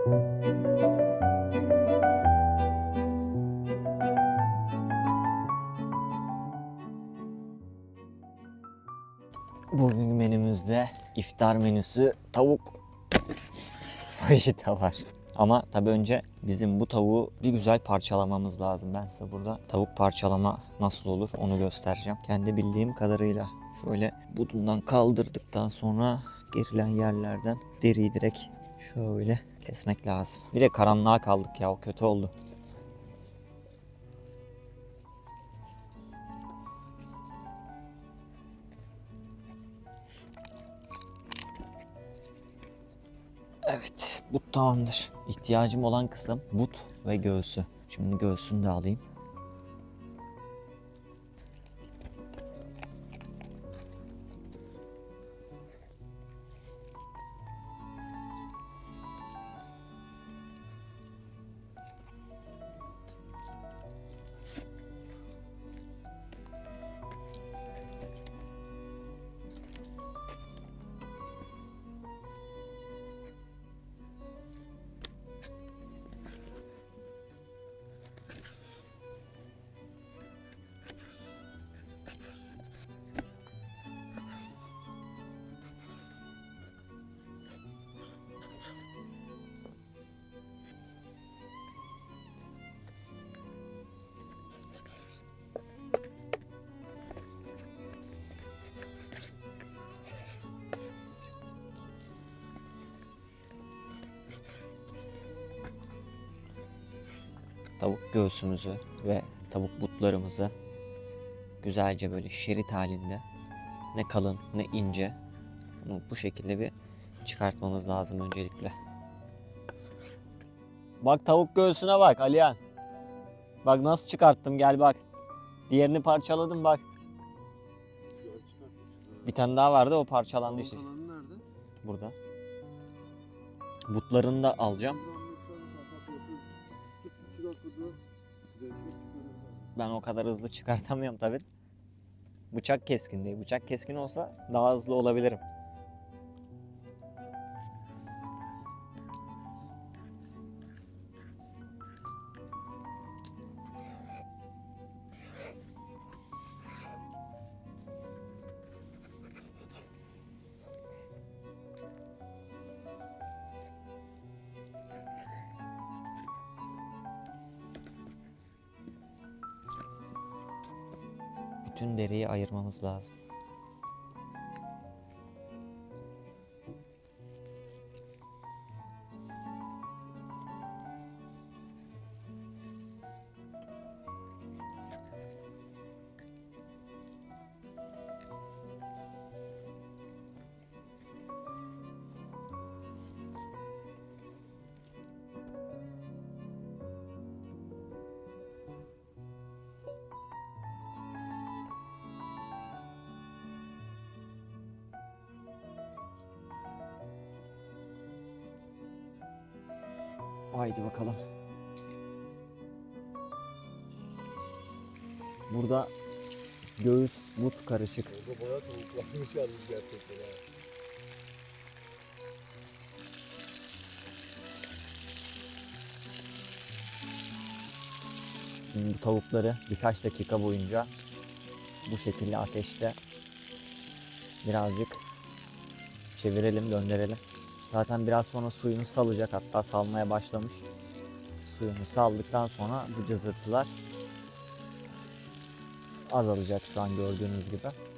Bugün menümüzde iftar menüsü tavuk fajita var. Ama tabii önce bizim bu tavuğu bir güzel parçalamamız lazım. Ben size burada tavuk parçalama nasıl olur onu göstereceğim. Kendi bildiğim kadarıyla şöyle budundan kaldırdıktan sonra gerilen yerlerden deriyi direkt şöyle kesmek lazım. Bir de karanlığa kaldık ya o kötü oldu. Evet, but tamamdır. İhtiyacım olan kısım but ve göğsü. Şimdi göğsünü de alayım. Tavuk göğsümüzü ve tavuk butlarımızı güzelce böyle şerit halinde ne kalın ne ince bunu bu şekilde bir çıkartmamız lazım öncelikle. Bak tavuk göğsüne bak Aliyan. Bak nasıl çıkarttım gel bak. Diğerini parçaladım bak. Bir tane daha vardı o parçalandı işte. Burada. Butlarını da alacağım. Ben o kadar hızlı çıkartamıyorum tabi. Bıçak keskin değil. Bıçak keskin olsa daha hızlı olabilirim. Bütün deriyi ayırmamız lazım. Haydi bakalım. Burada göğüs but karışık. Orada bayağı tavuklarmış yalnız gerçekten ha. Şimdi bu tavukları birkaç dakika boyunca bu şekilde ateşte birazcık çevirelim, döndürelim. Zaten biraz sonra suyunu salacak hatta salmaya başlamış. Suyunu saldıktan sonra bu cızırtılar azalacak şu an gördüğünüz gibi.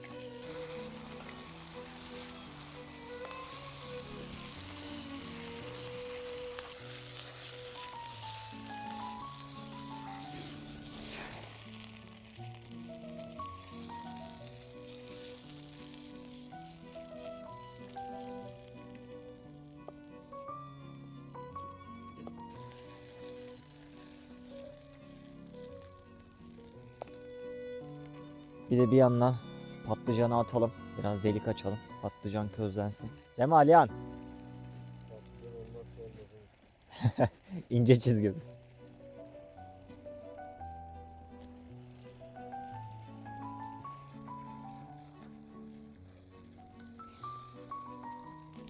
Bir de bir yandan patlıcanı atalım. Biraz delik açalım. Patlıcan közlensin. Değil mi Alihan? İnce çizgimiz.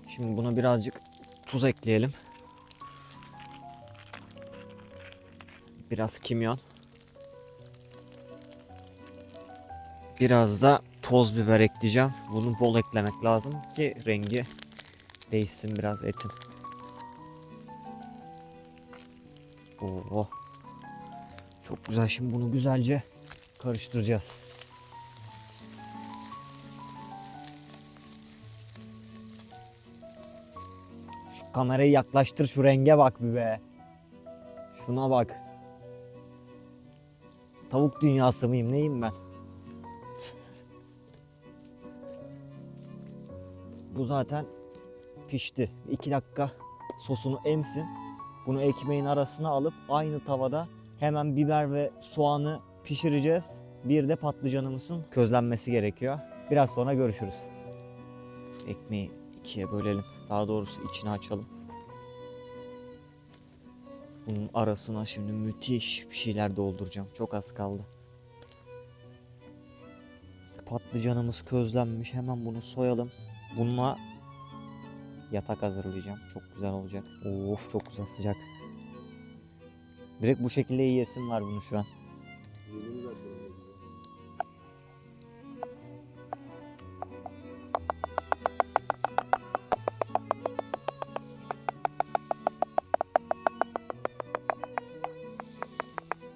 Şimdi buna birazcık tuz ekleyelim. Biraz kimyon. Biraz da toz biber ekleyeceğim. Bunu bol eklemek lazım ki rengi değişsin biraz etin. Oo. Çok güzel. Şimdi bunu güzelce karıştıracağız. Şu kamerayı yaklaştır şu renge bak bir be. Şuna bak. Tavuk dünyası mıyım neyim ben? Bu zaten pişti. 2 dakika sosunu emsin. Bunu ekmeğin arasına alıp aynı tavada hemen biber ve soğanı pişireceğiz. Bir de patlıcanımızın közlenmesi gerekiyor. Biraz sonra görüşürüz. Ekmeği ikiye bölelim. Daha doğrusu içini açalım. Bunun arasına şimdi müthiş bir şeyler dolduracağım. Çok az kaldı. Patlıcanımız közlenmiş. Hemen bunu soyalım. Bununla yatak hazırlayacağım. Çok güzel olacak. Of çok güzel sıcak. Direkt bu şekilde yiyesim var bunu şu an.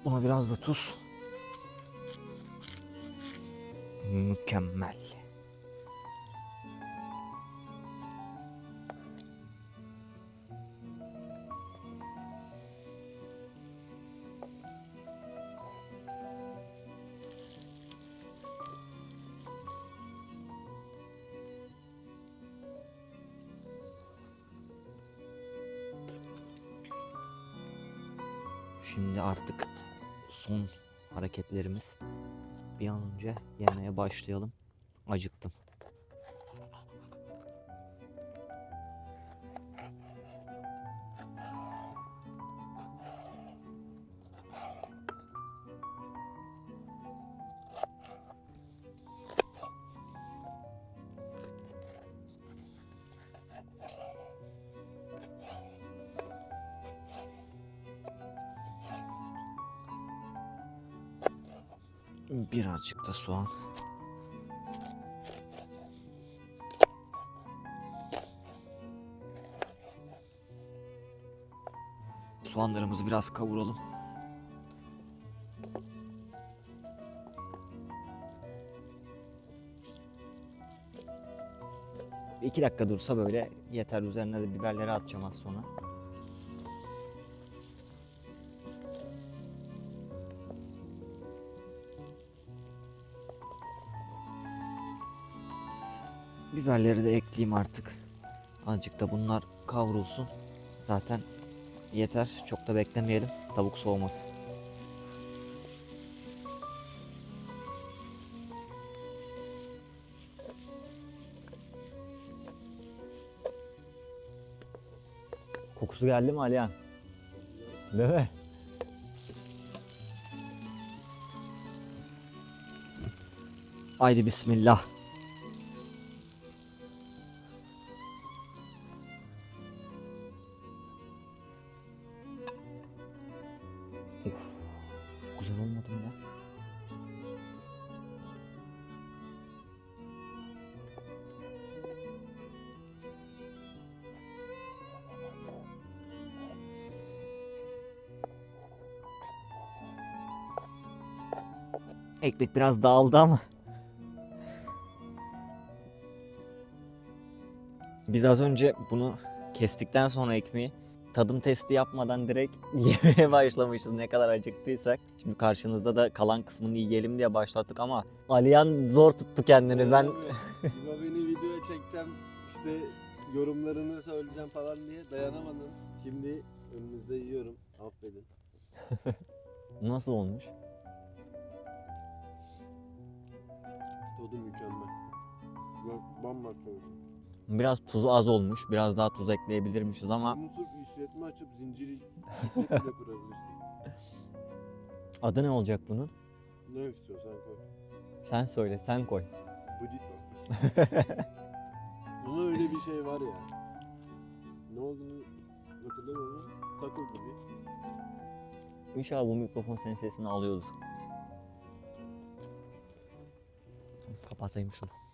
Buna biraz da tuz. Mükemmel. Şimdi artık son hareketlerimiz. Bir an önce yemeye başlayalım. Acıktım. Birazcık da soğan. Soğanlarımızı biraz kavuralım. İki dakika dursa böyle yeter. Üzerine de biberleri atacağım az sonra. Biberleri de ekleyeyim artık. Azıcık da bunlar kavrulsun. Zaten yeter. Çok da beklemeyelim. Tavuk soğumasın. Kokusu geldi mi Alihan? Değil mi? Haydi bismillah. Ekmek biraz dağıldı ama. Biz az önce bunu kestikten sonra ekmeği tadım testi yapmadan direkt yemeye başlamışız ne kadar acıktıysak. Şimdi karşınızda da kalan kısmını yiyelim diye başlattık ama Aliyan zor tuttu kendini. Ben İbo beni videoya çekeceğim işte yorumlarını söyleyeceğim falan diye dayanamadım. Şimdi önünüzde yiyorum. Affedin. nasıl olmuş? Tadı mükemmel. Bak bambaşka bir şey. Biraz tuzu az olmuş. Biraz daha tuz ekleyebilirmişiz ama Bunu sırf işletme açıp zinciri şirket bile kurabilirsin. adı ne olacak bunun? Ne istiyorsan koy. Sen söyle, sen koy. Budito. Ama öyle bir şey var ya. Ne olduğunu hatırlamıyorum. Taco gibi. İnşallah bu mikrofon senin sesini alıyordur. Kapatayım şunu.